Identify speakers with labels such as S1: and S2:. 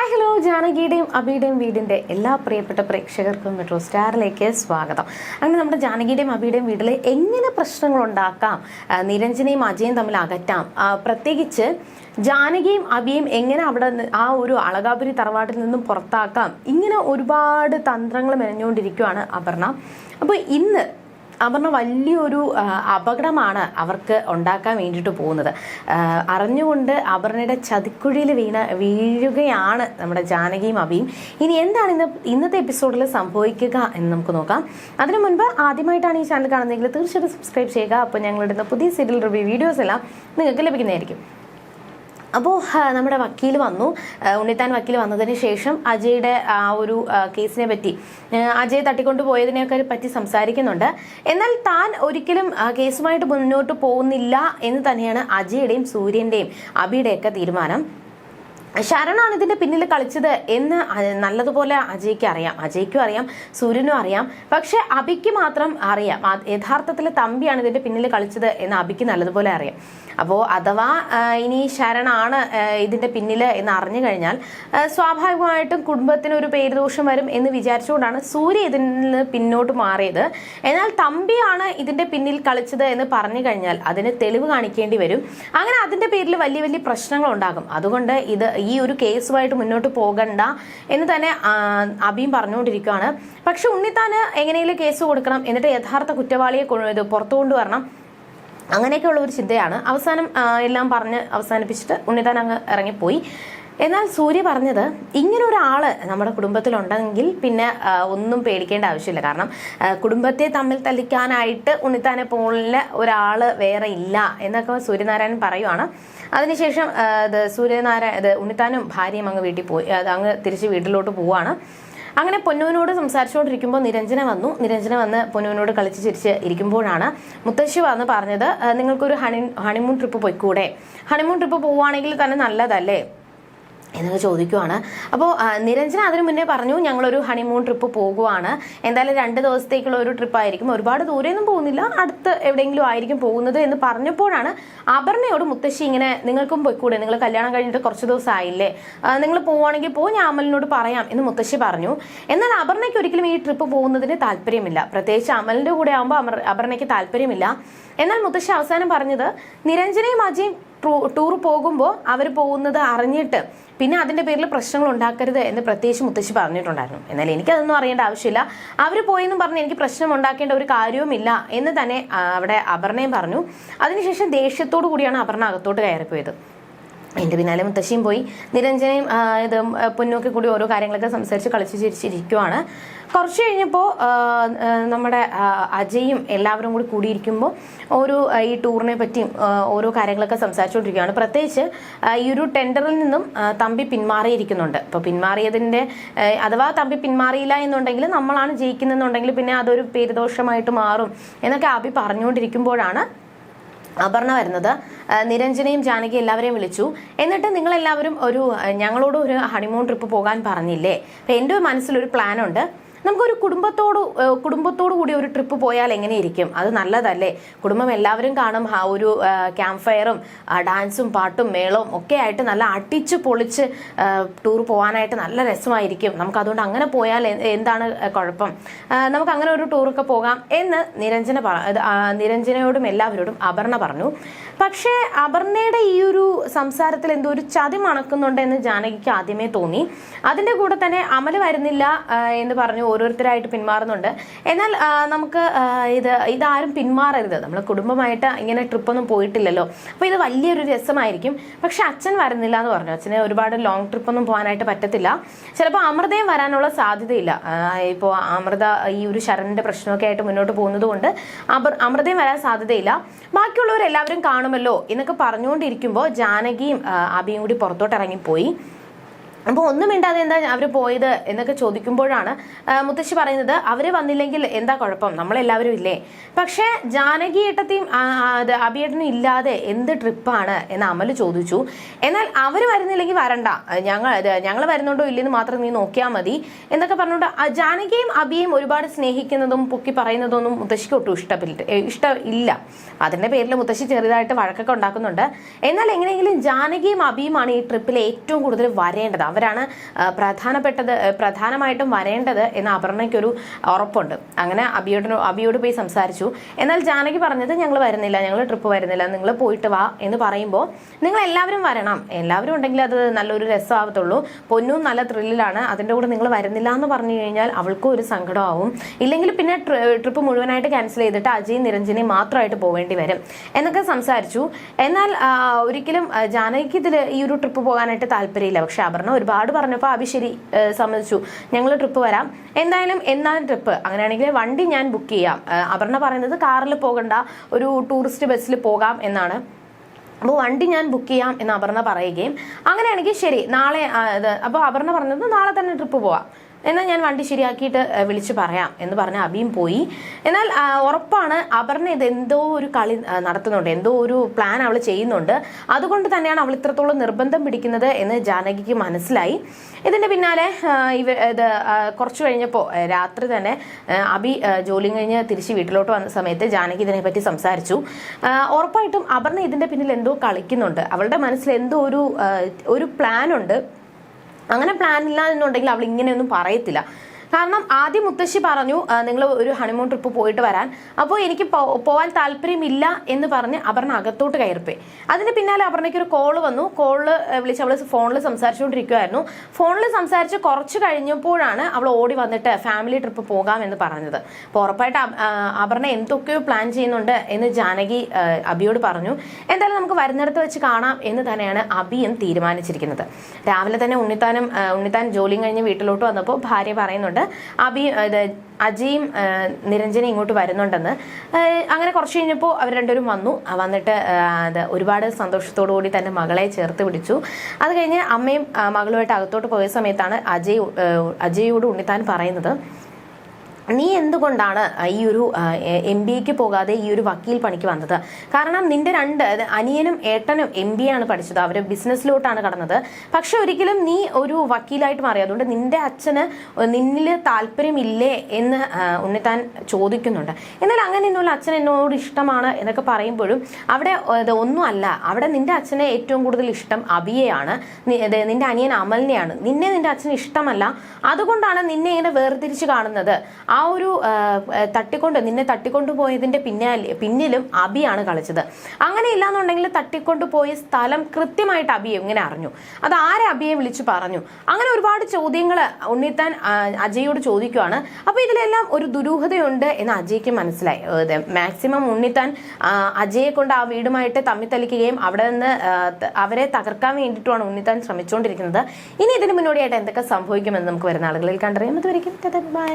S1: Hi hello. ജാനകിയുടെയും അബിയുടെയും വീടിന്റെ എല്ലാ പ്രിയപ്പെട്ട പ്രേക്ഷകർക്കും മെട്രോ സ്റ്റാറിലേക്ക് സ്വാഗതം. അങ്ങനെ നമ്മുടെ ജാനകിയുടെയും അബിയുടെയും വീട്ടിൽ എങ്ങനെ പ്രശ്നങ്ങൾ ഉണ്ടാക്കാം നിരഞ്ജനയും അജയും തമ്മിൽ അകറ്റാം പ്രത്യേകിച്ച് ജാനകിയും അബിയും എങ്ങനെ അവിടെ ആ ഒരു അളകാപുരി തറവാട്ടിൽ നിന്നും പുറത്താക്കാം ഇങ്ങനെ ഒരുപാട് തന്ത്രങ്ങൾ മെനഞ്ഞുകൊണ്ടിരിക്കുകയാണ് അപർണ. അപ്പോൾ ഇന്ന് അപർണ വലിയൊരു അപകടമാണ് അവർക്ക് ഉണ്ടാക്കാൻ വേണ്ടിയിട്ട് പോകുന്നത്. അറിഞ്ഞുകൊണ്ട് അപർണയുടെ ചതിക്കുഴിയിൽ വീണ വീഴുകയാണ് നമ്മുടെ ജാനകിയും അബിയും. ഇനി എന്താണ് ഇന്ന് ഇന്നത്തെ എപ്പിസോഡിൽ സംഭവിക്കുക എന്ന് നമുക്ക് നോക്കാം. അതിനു മുൻപ് ആദ്യമായിട്ടാണ് ഈ ചാനൽ കാണുന്നതെങ്കിൽ തീർച്ചയായിട്ടും സബ്സ്ക്രൈബ് ചെയ്യുക. അപ്പോൾ ഞങ്ങളുടെ പുതിയ സീരിയൽ റിവ്യൂ വീഡിയോസ് എല്ലാം നിങ്ങൾക്ക് ലഭിക്കുന്നതായിരിക്കും. അപ്പോൾ നമ്മുടെ വക്കീൽ വന്നു. ഉണ്ണിത്താൻ വക്കീൽ വന്നതിന് ശേഷം അജയുടെ ആ ഒരു കേസിനെ പറ്റി അജയ് തട്ടിക്കൊണ്ടു പോയതിനെയൊക്കെ പറ്റി സംസാരിക്കുന്നുണ്ട്. എന്നാൽ താൻ ഒരിക്കലും കേസുമായിട്ട് മുന്നോട്ട് പോകുന്നില്ല എന്ന് തന്നെയാണ് അജയുടെയും സൂര്യന്റെയും അബിയുടെയൊക്കെ തീരുമാനം. ശരണാണ് ഇതിന്റെ പിന്നിൽ കളിച്ചത് എന്ന് നല്ലതുപോലെ അജയ്ക്ക് അറിയാം. അജയ്ക്കും അറിയാം സൂര്യനും അറിയാം. പക്ഷെ അബിക്ക് മാത്രം അറിയാം. യഥാർത്ഥത്തിൽ തമ്പിയാണ് ഇതിന്റെ പിന്നിൽ കളിച്ചത് എന്ന് അബിക്ക് നല്ലതുപോലെ അറിയാം. അപ്പോൾ അഥവാ ഇനി ശരണാണ് ഇതിന്റെ പിന്നിൽ എന്ന് അറിഞ്ഞു കഴിഞ്ഞാൽ സ്വാഭാവികമായിട്ടും കുടുംബത്തിന് ഒരു പേരുദോഷം വരും എന്ന് വിചാരിച്ചുകൊണ്ടാണ് സൂര്യ ഇതിൽ നിന്ന് പിന്നോട്ട് മാറിയത്. എന്നാൽ തമ്പിയാണ് ഇതിന്റെ പിന്നിൽ കളിച്ചത് എന്ന് പറഞ്ഞു കഴിഞ്ഞാൽ അതിന് തെളിവ് കാണിക്കേണ്ടി വരും. അങ്ങനെ അതിന്റെ പേരിൽ വലിയ വലിയ പ്രശ്നങ്ങൾ ഉണ്ടാകും അതുകൊണ്ട് ഇത് ഈ ഒരു കേസുമായിട്ട് മുന്നോട്ട് പോകണ്ട എന്ന് തന്നെ അബിയും പറഞ്ഞുകൊണ്ടിരിക്കുകയാണ്. പക്ഷെ ഉണ്ണിത്താന് എങ്ങനെയെങ്കിലും കേസ് കൊടുക്കണം എന്നിട്ട് യഥാർത്ഥ കുറ്റവാളിയെ പുറത്തു കൊണ്ടുവരണം. അങ്ങനെയൊക്കെയുള്ള ഒരു ചിന്തയാണ്. അവസാനം എല്ലാം പറഞ്ഞ് അവസാനിപ്പിച്ചിട്ട് ഉണ്ണിത്താൻ അങ്ങ് ഇറങ്ങിപ്പോയി. എന്നാൽ സൂര്യ പറഞ്ഞത് ഇങ്ങനെ ഒരാൾ നമ്മുടെ കുടുംബത്തിലുണ്ടെങ്കിൽ പിന്നെ ഒന്നും പേടിക്കേണ്ട ആവശ്യമില്ല. കാരണം കുടുംബത്തെ തമ്മിൽ തല്ലിക്കാനായിട്ട് ഉണ്ണിത്താനെ പോലെ ഒരാൾ വേറെ ഇല്ല എന്നൊക്കെ സൂര്യനാരായണൻ പറയുവാണ്. അതിനുശേഷം സൂര്യനാരായ ഉണ്ണിത്താനും ഭാര്യയും അങ്ങ് വീട്ടിൽ പോയി അങ്ങ് തിരിച്ച് വീട്ടിലോട്ട് പോവാണ്. അങ്ങനെ പൊന്നുവിനോട് സംസാരിച്ചുകൊണ്ടിരിക്കുമ്പോൾ നിരഞ്ജന വന്നു. നിരഞ്ജന വന്ന് പൊന്നുവിനോട് കളിച്ച് ചിരിച്ച് ഇരിക്കുമ്പോഴാണ് മുത്തശ്ശി വന്ന് പറഞ്ഞത് "ആ, നിങ്ങൾക്കൊരു ഹണി ഹണിമൂൺ ട്രിപ്പ് പോയിക്കൂടെ? ഹണിമൂൺ ട്രിപ്പ് പോവുകയാണെങ്കിൽ തന്നെ നല്ലതല്ലേ? എന്നൊക്കെ ചോദിക്കുവാണ്. അപ്പോൾ നിരഞ്ജന അതിനു മുന്നേ പറഞ്ഞു ഞങ്ങളൊരു ഹണിമൂൺ ട്രിപ്പ് പോകുവാണ്. എന്തായാലും രണ്ട് ദിവസത്തേക്കുള്ള ഒരു ട്രിപ്പ് ആയിരിക്കും. ഒരുപാട് ദൂരെയൊന്നും പോകുന്നില്ല. അടുത്ത് എവിടെയെങ്കിലും ആയിരിക്കും പോകുന്നത് എന്ന് പറഞ്ഞപ്പോഴാണ് അപർണയോട് മുത്തശ്ശി ഇങ്ങനെ നിങ്ങൾക്കും പോയിക്കൂടെ നിങ്ങൾ കല്യാണം കഴിഞ്ഞിട്ട് കുറച്ച് ദിവസം ആയില്ലേ നിങ്ങൾ പോവുകയാണെങ്കിൽ പോ ഞാൻ അമലിനോട് പറയാം എന്ന് മുത്തശ്ശി പറഞ്ഞു. എന്നാൽ അപർണയ്ക്ക് ഒരിക്കലും ഈ ട്രിപ്പ് പോകുന്നതിന് താല്പര്യമില്ല. പ്രത്യേകിച്ച് അമലിന്റെ കൂടെ ആകുമ്പോൾ അപർണയ്ക്ക് താല്പര്യമില്ല. എന്നാൽ മുത്തശ്ശി അവസാനം പറഞ്ഞത് നിരഞ്ജനയും അജയും ടൂർ പോകുമ്പോൾ അവർ പോകുന്നത് അറിഞ്ഞിട്ട് പിന്നെ അതിന്റെ പേരിൽ പ്രശ്നങ്ങൾ ഉണ്ടാക്കരുത് എന്ന് പ്രത്യേകിച്ച് മുത്തശ്ശി പറഞ്ഞിട്ടുണ്ടായിരുന്നു. എന്നാൽ എനിക്കതൊന്നും അറിയേണ്ട ആവശ്യമില്ല. അവർ പോയെന്നും പറഞ്ഞ് എനിക്ക് പ്രശ്നം ഉണ്ടാക്കേണ്ട ഒരു കാര്യവുമില്ല എന്ന് തന്നെ അവിടെ അപർണയും പറഞ്ഞു. അതിനുശേഷം ദേഷ്യത്തോടു കൂടിയാണ് അപർണ അകത്തോട്ട് കയറിപ്പോയത്. എന്റെ പിന്നാലെ മുത്തശ്ശിയും പോയി. നിരഞ്ജനയും ഇത് പൊന്നോക്കി കൂടി ഓരോ കാര്യങ്ങളൊക്കെ സംസാരിച്ച് കളിച്ച് ചിരിച്ചിരിക്കുവാണ്. കുറച്ച് കഴിഞ്ഞപ്പോൾ നമ്മുടെ അജയും എല്ലാവരും കൂടി കൂടിയിരിക്കുമ്പോൾ ഓരോ ഈ ടൂറിനെ പറ്റിയും ഓരോ കാര്യങ്ങളൊക്കെ സംസാരിച്ചുകൊണ്ടിരിക്കുകയാണ്. പ്രത്യേകിച്ച് ഈ ഒരു ടെൻഡറിൽ നിന്നും തമ്പി പിന്മാറിയിരിക്കുന്നുണ്ട്. അപ്പോൾ പിന്മാറിയതിന്റെ അഥവാ തമ്പി പിന്മാറിയില്ല എന്നുണ്ടെങ്കിൽ നമ്മളാണ് ജയിക്കുന്നെന്നുണ്ടെങ്കിൽ പിന്നെ അതൊരു പേരുദോഷമായിട്ട് മാറും എന്നൊക്കെ അബി പറഞ്ഞുകൊണ്ടിരിക്കുമ്പോഴാണ് അപർണ വരുന്നത്. നിരഞ്ജനയും ജാനകി എല്ലാവരെയും വിളിച്ചു. എന്നിട്ട് നിങ്ങൾ എല്ലാവരും ഒരു ഞങ്ങളോട് ഒരു ഹണിമൂൺ ട്രിപ്പ് പോകാൻ പറഞ്ഞില്ലേ? അപ്പൊ എന്റെ മനസ്സിലൊരു പ്ലാൻ ഉണ്ട്. നമുക്കൊരു കുടുംബത്തോട് കുടുംബത്തോടു കൂടി ഒരു ട്രിപ്പ് പോയാൽ എങ്ങനെയിരിക്കും? അത് നല്ലതല്ലേ? കുടുംബം എല്ലാവരും കാണും ആ ഒരു ക്യാമ്പ് ഫയറും ഡാൻസും പാട്ടും മേളവും ഒക്കെ ആയിട്ട് നല്ല അടിച്ച് പൊളിച്ച് ടൂർ പോകാനായിട്ട് നല്ല രസമായിരിക്കും. നമുക്ക് അതുകൊണ്ട് അങ്ങനെ പോയാൽ എന്താണ് കുഴപ്പം? നമുക്ക് അങ്ങനെ ഒരു ടൂറൊക്കെ പോകാം എന്ന് നിരഞ്ജന നിരഞ്ജനയോടും എല്ലാവരോടും അപർണ പറഞ്ഞു. പക്ഷേ അപർണയുടെ ഈ ഒരു സംസാരത്തിൽ എന്തോ ഒരു ചതി മണക്കുന്നുണ്ട് എന്ന് ജാനകിക്ക് ആദ്യമേ തോന്നി. അതിന്റെ കൂടെ തന്നെ അമൽ വരുന്നില്ല എന്ന് പറഞ്ഞു ഓരോരുത്തരായിട്ട് പിന്മാറുന്നുണ്ട്. എന്നാൽ നമുക്ക് ഇത് ഇതാരും പിന്മാറരുത്. നമ്മൾ കുടുംബമായിട്ട് ഇങ്ങനെ ട്രിപ്പൊന്നും പോയിട്ടില്ലല്ലോ. അപ്പോൾ ഇത് വലിയൊരു രസമായിരിക്കും. പക്ഷെ അച്ഛൻ വരുന്നില്ല എന്ന് പറഞ്ഞു. അച്ഛനെ ഒരുപാട് ലോങ് ട്രിപ്പൊന്നും പോകാനായിട്ട് പറ്റത്തില്ല. ചിലപ്പോൾ അമൃതയും വരാനുള്ള സാധ്യതയില്ല. ഇപ്പോൾ അമൃത ഈ ഒരു ശരണിന്റെ പ്രശ്നമൊക്കെ ആയിട്ട് മുന്നോട്ട് പോകുന്നത് കൊണ്ട് അമൃ അമൃതയും വരാൻ സാധ്യതയില്ല. ബാക്കിയുള്ളവർ എല്ലാവരും കാണുമല്ലോ എന്നൊക്കെ പറഞ്ഞുകൊണ്ടിരിക്കുമ്പോൾ ജാനകിയും അബിയും കൂടി പുറത്തോട്ട് ഇറങ്ങിപ്പോയി അപ്പോൾ ഒന്നും മിണ്ടാതെ എന്താ അവർ പോയത് എന്നൊക്കെ ചോദിക്കുമ്പോഴാണ് മുത്തശ്ശി പറയുന്നത് അവർ വന്നില്ലെങ്കിൽ എന്താ കുഴപ്പം? നമ്മളെല്ലാവരും ഇല്ലേ? പക്ഷേ ജാനകി ഏട്ടത്തെയും അഭിയേട്ടനും ഇല്ലാതെ എന്ത് ട്രിപ്പാണ് എന്ന് അമൽ ചോദിച്ചു. എന്നാൽ അവർ വരുന്നില്ലെങ്കിൽ വരണ്ട. ഞങ്ങൾ ഞങ്ങൾ വരുന്നുണ്ടോ ഇല്ലെന്ന് മാത്രം നീ നോക്കിയാൽ മതി എന്നൊക്കെ പറഞ്ഞുകൊണ്ട് ജാനകിയും അബിയെയും ഒരുപാട് സ്നേഹിക്കുന്നതും പൊക്കി പറയുന്നതൊന്നും മുത്തശ്ശിക്ക് ഒട്ടും ഇഷ്ടപ്പില്ല ഏ, ഇഷ്ടം ഇല്ല. അതിന്റെ പേരിൽ മുത്തശ്ശി ചെറുതായിട്ട് വഴക്കൊക്കെ ഉണ്ടാക്കുന്നുണ്ട്. എന്നാൽ എങ്ങനെയെങ്കിലും ജാനകിയും അബിയുമാണ് ഈ ട്രിപ്പിൽ ഏറ്റവും കൂടുതൽ വരേണ്ടത്. അവരാണ് പ്രധാനപ്പെട്ടത് പ്രധാനമായിട്ടും വരേണ്ടത് എന്ന് അപർണയ്ക്കൊരു ഉറപ്പുണ്ട്. അങ്ങനെ അബിയോട് അബിയോട് പോയി സംസാരിച്ചു. എന്നാൽ ജാനകി പറഞ്ഞത് ഞങ്ങൾ വരുന്നില്ല ഞങ്ങൾ ട്രിപ്പ് വരുന്നില്ല നിങ്ങൾ പോയിട്ട് വാ എന്ന് പറയുമ്പോൾ നിങ്ങൾ എല്ലാവരും വരണം. എല്ലാവരും ഉണ്ടെങ്കിൽ അത് നല്ലൊരു രസമാവത്തുള്ളൂ. പൊന്നും നല്ല ത്രില്ലിലാണ് അതിന്റെ കൂടെ നിങ്ങൾ വരുന്നില്ല എന്ന് പറഞ്ഞു കഴിഞ്ഞാൽ അവൾക്കും ഒരു സങ്കടമാവും. ഇല്ലെങ്കിൽ പിന്നെ ട്രിപ്പ് മുഴുവനായിട്ട് ക്യാൻസൽ ചെയ്തിട്ട് അജയും നിരഞ്ജനെയും മാത്രമായിട്ട് പോവേണ്ടി വരും എന്നൊക്കെ സംസാരിച്ചു. എന്നാൽ ഒരിക്കലും ജാനകിക്ക് ഇതിൽ ഈ ഒരു ട്രിപ്പ് പോകാനായിട്ട് താല്പര്യമില്ല. പക്ഷെ അപർണ ഒരുപാട് പറഞ്ഞപ്പോൾ അഭി ശരി സമ്മതിച്ചു. ഞങ്ങൾ ട്രിപ്പ് വരാം. എന്തായാലും എന്നാണ് ട്രിപ്പ് അങ്ങനെയാണെങ്കിൽ വണ്ടി ഞാൻ ബുക്ക് ചെയ്യാം. അപർണ പറയുന്നത് കാറിൽ പോകണ്ട ഒരു ടൂറിസ്റ്റ് ബസ്സിൽ പോകാം എന്നാണ്. അപ്പോൾ വണ്ടി ഞാൻ ബുക്ക് ചെയ്യാം എന്ന് അപർണ പറയുകയും അങ്ങനെയാണെങ്കിൽ ശരി നാളെ അപ്പോൾ അപർണ പറഞ്ഞത് നാളെ തന്നെ ട്രിപ്പ് പോവാം. എന്നാൽ ഞാൻ വണ്ടി ശരിയാക്കിയിട്ട് വിളിച്ചു പറയാം എന്ന് പറഞ്ഞ അബിയും പോയി. എന്നാൽ ഉറപ്പാണ് അപർണ ഇത് എന്തോ ഒരു കളി നടത്തുന്നുണ്ട് എന്തോ ഒരു പ്ലാൻ അവൾ ചെയ്യുന്നുണ്ട്. അതുകൊണ്ട് തന്നെയാണ് അവൾ ഇത്രത്തോളം നിർബന്ധം പിടിക്കുന്നത് എന്ന് ജാനകിക്ക് മനസ്സിലായി. ഇതിന്റെ പിന്നാലെ ഇവ ഇത് കുറച്ച് കഴിഞ്ഞപ്പോൾ രാത്രി തന്നെ അബി ജോലി കഴിഞ്ഞ് തിരിച്ച് വീട്ടിലോട്ട് വന്ന സമയത്ത് ജാനകി ഇതിനെപ്പറ്റി സംസാരിച്ചു. ഉറപ്പായിട്ടും അപർണ ഇതിന്റെ പിന്നിൽ എന്തോ കളിക്കുന്നുണ്ട്. അവളുടെ മനസ്സിൽ എന്തോ ഒരു ഒരു പ്ലാൻ ഉണ്ട്. അങ്ങനെ പ്ലാൻ ഇല്ല എന്നുണ്ടെങ്കിൽ അവൾ ഇങ്ങനെയൊന്നും പറയത്തില്ല. കാരണം ആദ്യം മുത്തശ്ശി പറഞ്ഞു നിങ്ങൾ ഒരു ഹണിമൂൺ ട്രിപ്പ് പോയിട്ട് വരാൻ. അപ്പോൾ എനിക്ക് പോവാൻ താല്പര്യമില്ല എന്ന് പറഞ്ഞ് അപർണ അകത്തോട്ട് കയറിപ്പോയി. അതിന് പിന്നാലെ അപർണയ്ക്ക് ഒരു കോൾ വന്നു. കോൾ വിളിച്ച് അവൾ ഫോണിൽ സംസാരിച്ചുകൊണ്ടിരിക്കുമായിരുന്നു ഫോണിൽ സംസാരിച്ച് കുറച്ച് കഴിഞ്ഞപ്പോഴാണ് അവൾ ഓടി വന്നിട്ട് ഫാമിലി ട്രിപ്പ് പോകാം എന്ന് പറഞ്ഞത്. അപ്പോൾ ഉറപ്പായിട്ട് അപർണ എന്തൊക്കെയോ പ്ലാൻ ചെയ്യുന്നുണ്ട് എന്ന് ജാനകി അബിയോട് പറഞ്ഞു. എന്തായാലും നമുക്ക് വരുന്നിടത്ത് വെച്ച് കാണാം എന്ന് തന്നെയാണ് അബിയും തീരുമാനിച്ചിരിക്കുന്നത്. രാവിലെ തന്നെ ഉണ്ണിത്താനും ഉണ്ണിത്താൻ ജോലിയും കഴിഞ്ഞ് വീട്ടിലോട്ട് വന്നപ്പോൾ ഭാര്യ പറയുന്നുണ്ട് അബി ആ, ഇത് അജയും ആ, നിരഞ്ജനയും ഇങ്ങോട്ട് വരുന്നുണ്ടെന്ന്. അങ്ങനെ കുറച്ച് കഴിഞ്ഞപ്പോൾ അവർ രണ്ടുപേരും വന്നു. വന്നിട്ട് അത് ഒരുപാട് സന്തോഷത്തോടു കൂടി തന്നെ മകളെ ചേർത്ത് പിടിച്ചു. അത് കഴിഞ്ഞ് അമ്മയും മകളുമായിട്ട് അകത്തോട്ട് പോയ സമയത്താണ് അജയ് അജയോട് ഉണ്ണിത്താൻ പറയുന്നത്. നീ എന്തുകൊണ്ടാണ് ഈ ഒരു എം ബി എക്ക് പോകാതെ ഈ ഒരു വക്കീൽ പണിക്ക് വന്നത്? കാരണം നിന്റെ രണ്ട് അനിയനും ഏട്ടനും എം ബി ആണ് പഠിച്ചത്. അവർ ബിസിനസ്സിലോട്ടാണ് കടന്നത്. പക്ഷെ ഒരിക്കലും നീ ഒരു വക്കീലായിട്ട് മാറി. അതുകൊണ്ട് നിന്റെ അച്ഛന് നിന്നിൽ താല്പര്യമില്ലേ എന്ന് ഉണ്ണിത്താൻ ചോദിക്കുന്നുണ്ട്. എന്നാൽ അങ്ങനെ നിന്നുള്ള അച്ഛൻ എന്നോട് ഇഷ്ടമാണ് എന്നൊക്കെ പറയുമ്പോഴും അവിടെ ഒന്നും അല്ല. അവിടെ നിന്റെ അച്ഛനെ ഏറ്റവും കൂടുതൽ ഇഷ്ടം അബിയെയാണ്. നിന്റെ അനിയൻ അമലിനെയാണ്. നിന്നെ നിന്റെ അച്ഛന് ഇഷ്ടമല്ല. അതുകൊണ്ടാണ് നിന്നെ ഇങ്ങനെ വേർതിരിച്ച് കാണുന്നത്. ആ ഒരു തട്ടിക്കൊണ്ട് നിന്നെ തട്ടിക്കൊണ്ടു പോയതിന്റെ പിന്നാലെ പിന്നിലും അബിയാണ് കളിച്ചത്. അങ്ങനെ ഇല്ലാന്നുണ്ടെങ്കിൽ തട്ടിക്കൊണ്ടു പോയ സ്ഥലം കൃത്യമായിട്ട് അബി എങ്ങനെ അറിഞ്ഞു. അത് ആരെ അബിയെ വിളിച്ചു പറഞ്ഞു? അങ്ങനെ ഒരുപാട് ചോദ്യങ്ങൾ ഉണ്ണിത്താൻ അജയോട് ചോദിക്കുവാണ്. അപ്പൊ ഇതിലെല്ലാം ഒരു ദുരൂഹതയുണ്ട് എന്ന് അജയ്ക്ക് മനസ്സിലായി. മാക്സിമം ഉണ്ണിത്താൻ അജയെ കൊണ്ട് ആ വീടുമായിട്ട് തമ്മിത്തലിക്കുകയും അവിടെ നിന്ന് അവരെ തകർക്കാൻ വേണ്ടിയിട്ടുമാണ് ഉണ്ണിത്താൻ ശ്രമിച്ചുകൊണ്ടിരിക്കുന്നത്. ഇനി ഇതിന് മുന്നോടിയായിട്ട് എന്തൊക്കെ സംഭവിക്കുമെന്ന് നമുക്ക് വരുന്ന ആളുകളിൽ കണ്ടറിയാം. അതുവരെയും ബൈ.